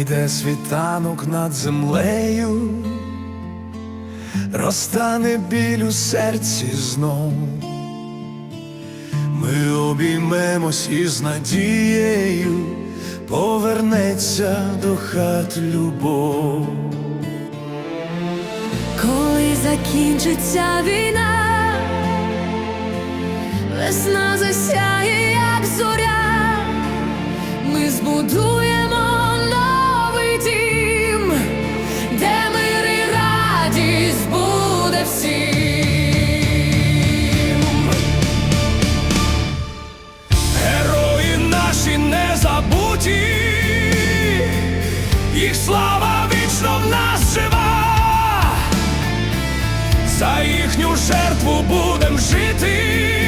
Зійде світанок над землею, розтане біль у серці знов, ми обіймемось із надією, повернеться до хат любов. Коли закінчиться війна, весна засяє, як зоря, ми збудуємо. жертву будем жити.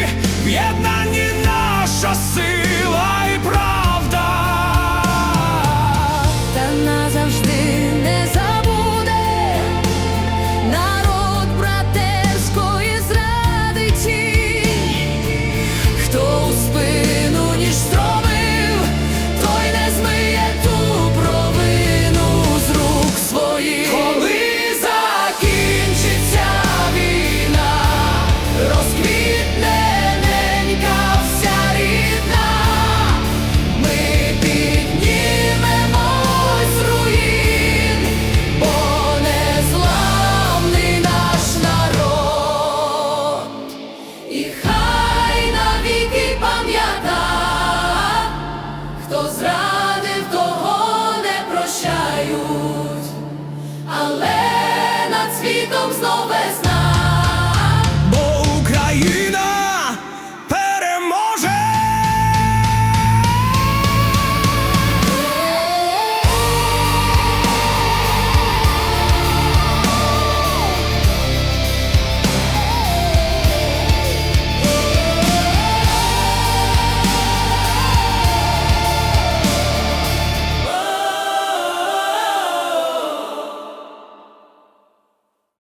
знов весна.